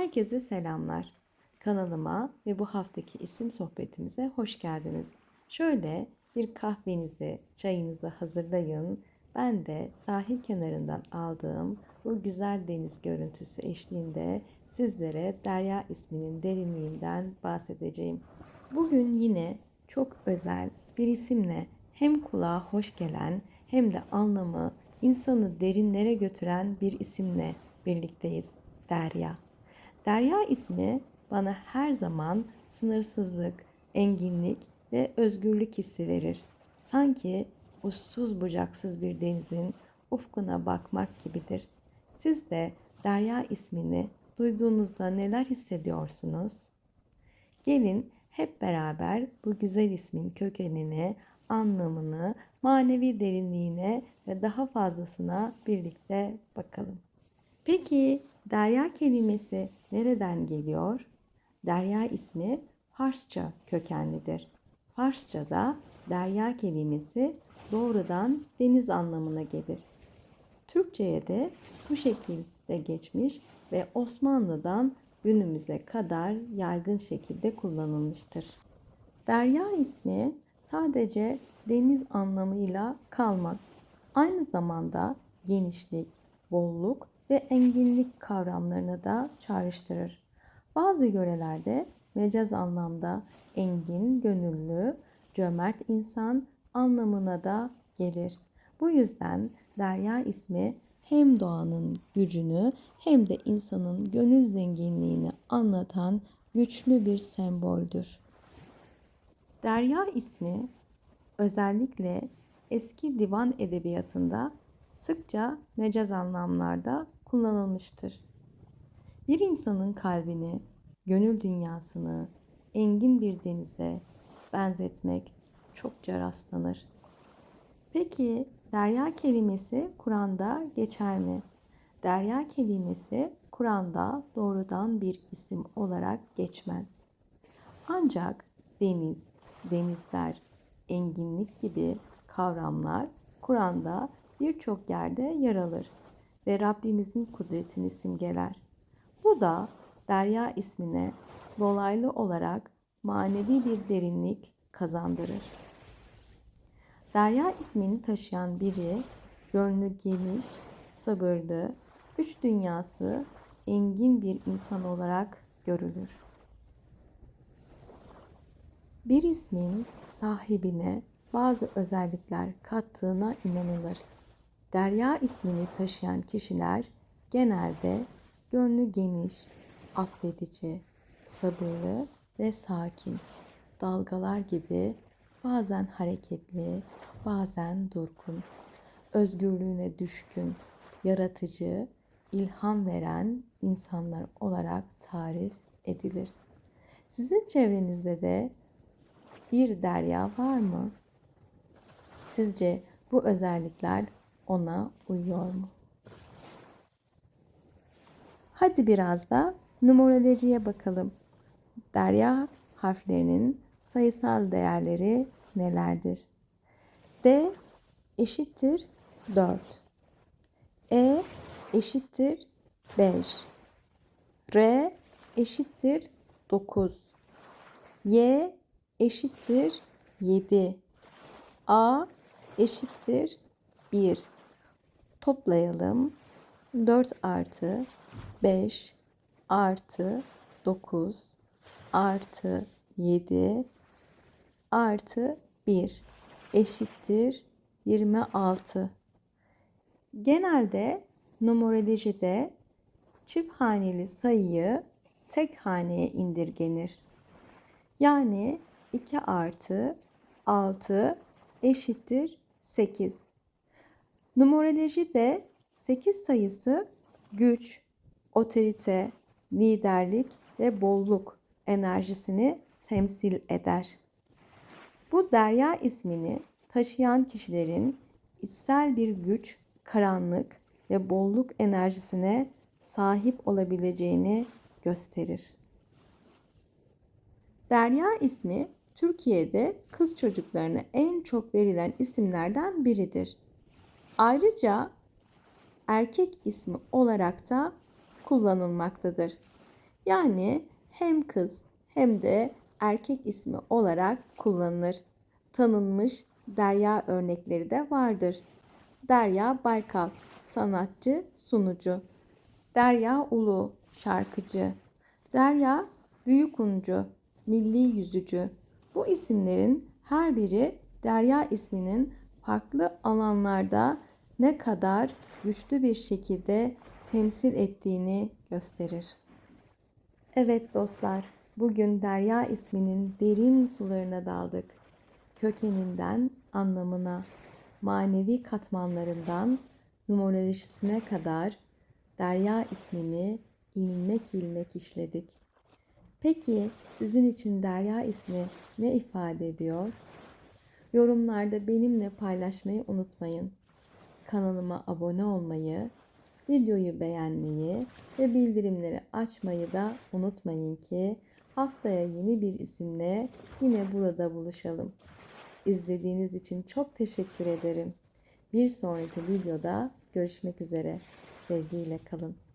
Herkese selamlar. Kanalıma ve bu haftaki isim sohbetimize hoş geldiniz. Şöyle bir kahvenizi, çayınızı hazırlayın. Ben de sahil kenarından aldığım bu güzel deniz görüntüsü eşliğinde sizlere Derya isminin derinliğinden bahsedeceğim. Bugün yine çok özel bir isimle hem kulağa hoş gelen hem de anlamı insanı derinlere götüren bir isimle birlikteyiz. Derya. Derya ismi bana her zaman sınırsızlık, enginlik ve özgürlük hissi verir. Sanki uçsuz bucaksız bir denizin ufkuna bakmak gibidir. Siz de Derya ismini duyduğunuzda neler hissediyorsunuz? Gelin hep beraber bu güzel ismin kökenine, anlamını, manevi derinliğine ve daha fazlasına birlikte bakalım. Peki derya kelimesi nereden geliyor? Derya ismi Farsça kökenlidir. Farsça'da derya kelimesi doğrudan deniz anlamına gelir. Türkçe'ye de bu şekilde geçmiş ve Osmanlı'dan günümüze kadar yaygın şekilde kullanılmıştır. Derya ismi sadece deniz anlamıyla kalmaz. Aynı zamanda genişlik, bolluk ve enginlik kavramlarını da çağrıştırır. Bazı yörelerde mecaz anlamda engin, gönüllü, cömert insan anlamına da gelir. Bu yüzden Derya ismi hem doğanın gücünü hem de insanın gönül zenginliğini anlatan güçlü bir semboldür. Derya ismi özellikle eski divan edebiyatında sıkça mecaz anlamlarda kullanılmıştır. Bir insanın kalbini, gönül dünyasını engin bir denize benzetmek çokça rastlanır. Peki derya kelimesi Kur'an'da geçer mi? Derya kelimesi Kur'an'da doğrudan bir isim olarak geçmez. Ancak deniz, denizler, enginlik gibi kavramlar Kur'an'da birçok yerde yer alır ve Rabbimizin kudretini simgeler. Bu da Derya ismine dolaylı olarak manevi bir derinlik kazandırır. Derya ismini taşıyan biri gönlü geniş, sabırlı, üç dünyası engin bir insan olarak görülür. Bir ismin sahibine bazı özellikler kattığına inanılır. Derya ismini taşıyan kişiler genelde gönlü geniş, affedici, sabırlı ve sakin, dalgalar gibi bazen hareketli, bazen durgun, özgürlüğüne düşkün, yaratıcı, ilham veren insanlar olarak tarif edilir. Sizin çevrenizde de bir derya var mı? Sizce bu özellikler ona uyuyor mu? Hadi biraz da numerolojiye bakalım. Derya harflerinin sayısal değerleri nelerdir? D eşittir 4. E eşittir 5. R eşittir 9. Y eşittir 7. A eşittir 1. Toplayalım. 4 artı 5 artı 9 artı 7 artı 1 eşittir 26. Genelde numerolojide çift haneli sayıyı tek haneye indirgenir. Yani 2 artı 6 eşittir 8. Numerolojide 8 sayısı güç, otorite, liderlik ve bolluk enerjisini temsil eder. Bu derya ismini taşıyan kişilerin içsel bir güç, karanlık ve bolluk enerjisine sahip olabileceğini gösterir. Derya ismi Türkiye'de kız çocuklarına en çok verilen isimlerden biridir. Ayrıca erkek ismi olarak da kullanılmaktadır. Yani hem kız hem de erkek ismi olarak kullanılır. Tanınmış Derya örnekleri de vardır. Derya Baykal, sanatçı, sunucu. Derya Ulu, şarkıcı. Derya Büyükuncu, milli yüzücü. Bu isimlerin her biri Derya isminin farklı alanlarda ne kadar güçlü bir şekilde temsil ettiğini gösterir. Evet dostlar, bugün Derya isminin derin sularına daldık. Kökeninden anlamına, manevi katmanlarından numerolojisine kadar Derya ismini ilmek ilmek işledik. Peki sizin için Derya ismi ne ifade ediyor? Yorumlarda benimle paylaşmayı unutmayın. Kanalıma abone olmayı, videoyu beğenmeyi ve bildirimleri açmayı da unutmayın ki haftaya yeni bir isimle yine burada buluşalım. İzlediğiniz için çok teşekkür ederim. Bir sonraki videoda görüşmek üzere. Sevgiyle kalın.